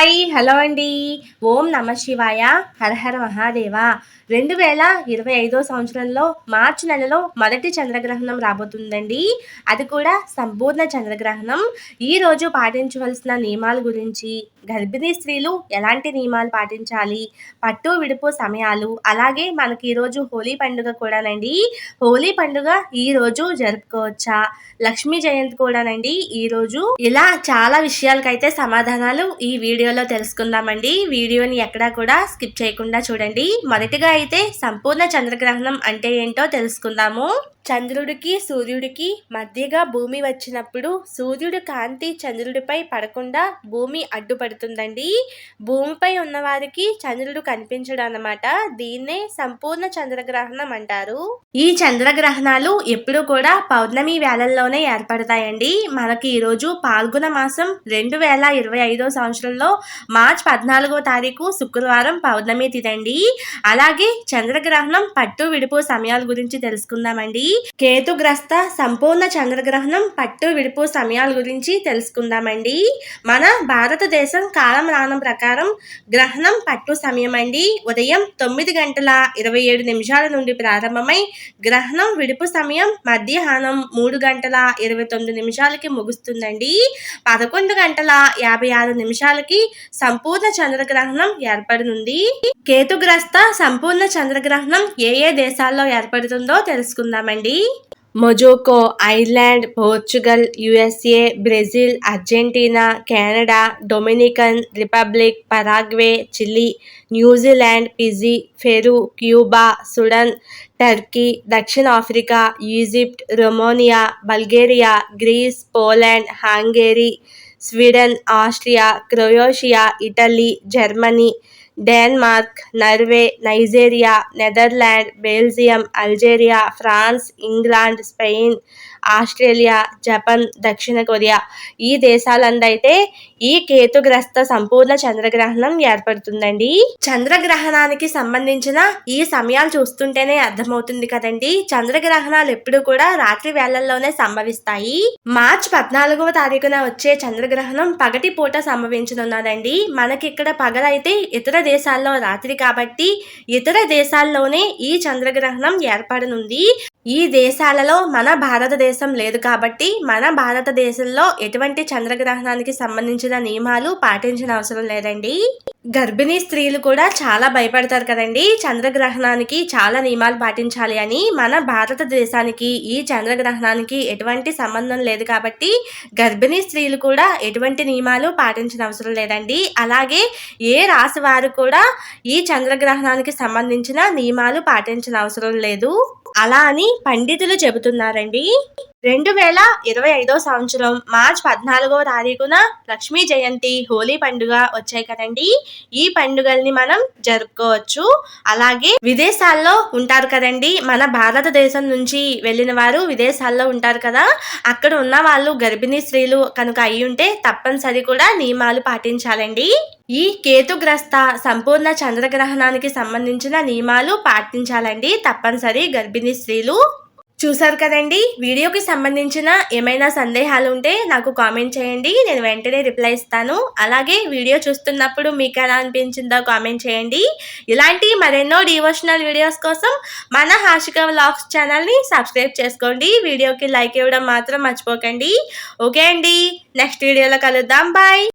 Hi hello అండి. ఓం నమ శివాయ హరహర మహాదేవ. రెండు వేల ఇరవై ఐదో సంవత్సరంలో మార్చి నెలలో మొదటి చంద్రగ్రహణం రాబోతుందండి. అది కూడా సంపూర్ణ చంద్రగ్రహణం. ఈరోజు పాటించవలసిన నియమాల గురించి గర్భిణీ స్త్రీలు ఎలాంటి నియమాలు పాటించాలి పట్టు విడుపు సమయాలు అలాగే మనకి ఈరోజు హోలీ పండుగ కూడానండి. హోలీ పండుగ ఈరోజు జరుపుకోవచ్చా? లక్ష్మీ జయంతి కూడానండి. ఈరోజు ఇలా చాలా విషయాలకైతే సమాధానాలు ఈ వీడియో వీడియోలో తెలుసుకుందామండి. వీడియోని ఎక్కడా కూడా స్కిప్ చేయకుండా చూడండి. మొదటిగా అయితే సంపూర్ణ చంద్రగ్రహణం అంటే ఏంటో తెలుసుకుందాము. చంద్రుడికి సూర్యుడికి మధ్యగా భూమి వచ్చినప్పుడు సూర్యుడు కాంతి చంద్రుడిపై పడకుండా భూమి అడ్డుపడుతుందండి. భూమిపై ఉన్నవారికి చంద్రుడు కనిపించడం అన్నమాట దీన్నే సంపూర్ణ చంద్రగ్రహణం అంటారు. ఈ చంద్రగ్రహణాలు ఎప్పుడు కూడా పౌర్ణమి వేళల్లోనే ఏర్పడతాయండి. మనకి ఈరోజు పాల్గొన మాసం రెండు వేల ఇరవై ఐదో సంవత్సరంలో మార్చ్ పద్నాలుగో తారీఖు శుక్రవారం పౌర్ణమి తిదండి అలాగే చంద్రగ్రహణం పట్టు విడుపు సమయాల గురించి తెలుసుకుందామండి. కేతుగ్రస్త సంపూర్ణ చంద్రగ్రహణం పట్టు విడుపు సమయాల గురించి తెలుసుకుందామండి. మన భారతదేశం కాలమానం ప్రకారం గ్రహణం పట్టు సమయం అండి ఉదయం తొమ్మిది గంటల ఇరవై ఏడు నిమిషాల నుండి ప్రారంభమై గ్రహణం విడుపు సమయం మధ్యాహ్నం మూడు గంటల ఇరవై తొమ్మిది నిమిషాలకి ముగుస్తుందండి. పదకొండు గంటల యాభై ఆరు నిమిషాలకి సంపూర్ణ చంద్రగ్రహణం ఏర్పడనుంది. కేతుగ్రస్త సంపూర్ణ చంద్రగ్రహణం ఏ ఏ దేశాల్లో ఏర్పడుతుందో తెలుసుకుందామండి. అండి మొజోకో Ireland Portugal USA Brazil Argentina Canada Dominican Republic Paraguay Chile New Zealand Fiji Peru Cuba Sudan Turkey దక్షిణాఫ్రికా Egypt Romania Bulgaria Greece Poland Hungary Sweden Austria Croatia Italy Germany Denmark Norway Nigeria Netherland Belgium Algeria France England Spain Australia Japan దక్షిణ Korea ఈ దేశాలందైతే ఈ కేతుగ్రస్త సంపూర్ణ చంద్రగ్రహణం ఏర్పడుతుందండి. చంద్రగ్రహణానికి సంబంధించిన ఈ సమయాలు చూస్తుంటేనే అర్థమవుతుంది కదండి. చంద్రగ్రహణాలు ఎప్పుడు కూడా రాత్రి వేళల్లోనే సంభవిస్తాయి. మార్చ్ పద్నాలుగవ తారీఖున వచ్చే చంద్రగ్రహణం పగటి పూట సంభవించనున్నదండి. మనకి ఇక్కడ పగలైతే ఇతర దేశాల్లో రాత్రి కాబట్టి ఇతర దేశాల్లోనే ఈ చంద్రగ్రహణం ఏర్పడనుంది. ఈ దేశాలలో మన భారతదేశం లేదు కాబట్టి మన భారతదేశంలో ఎటువంటి చంద్రగ్రహణానికి సంబంధించిన నియమాలు పాటించిన అవసరం లేదండి. గర్భిణీ స్త్రీలు కూడా చాలా భయపడతారు కదండి. చంద్రగ్రహణానికి చాలా నియమాలు పాటించాలి అని మన భారతదేశానికి ఈ చంద్రగ్రహణానికి ఎటువంటి సంబంధం లేదు కాబట్టి గర్భిణీ స్త్రీలు కూడా ఎటువంటి నియమాలు పాటించిన అవసరం లేదండి. అలాగే ఏ రాశి వారు కూడా ఈ చంద్రగ్రహణానికి సంబంధించిన నియమాలు పాటించిన అవసరం లేదు. అలా అని పండితులు చెబుతున్నారండి. రెండు వేల ఇరవై ఐదో సంవత్సరం మార్చ్ పద్నాలుగో తారీఖున లక్ష్మీ జయంతి హోలీ పండుగ వచ్చాయి కదండి. ఈ పండుగల్ని మనం జరుపుకోవచ్చు. అలాగే విదేశాల్లో ఉంటారు కదండి. మన భారతదేశం నుంచి వెళ్ళిన వారు విదేశాల్లో ఉంటారు కదా. అక్కడ ఉన్న వాళ్ళు గర్భిణీ స్త్రీలు కనుక అయి ఉంటే తప్పనిసరి కూడా నియమాలు పాటించాలండి. ఈ కేతుగ్రస్త సంపూర్ణ చంద్రగ్రహణానికి సంబంధించిన నియమాలు పాటించాలండి తప్పనిసరి. గర్భిణీ స్త్రీలు చూసారు కదండి? వీడియోకి సంబంధించిన ఏమైనా సందేహాలు ఉంటే నాకు కామెంట్ చేయండి. నేను వెంటనే రిప్లై ఇస్తాను. అలాగే వీడియో చూస్తున్నప్పుడు మీకు ఎలా అనిపించిందో కామెంట్ చేయండి. ఇలాంటి మరెన్నో డివోషనల్ వీడియోస్ కోసం మన హాషిక వ్లాగ్స్ ఛానల్ని సబ్స్క్రైబ్ చేసుకోండి. వీడియోకి లైక్ ఇవ్వడం మాత్రం మర్చిపోకండి. ఓకే అండి. నెక్స్ట్ వీడియోలో కలుద్దాం. బాయ్.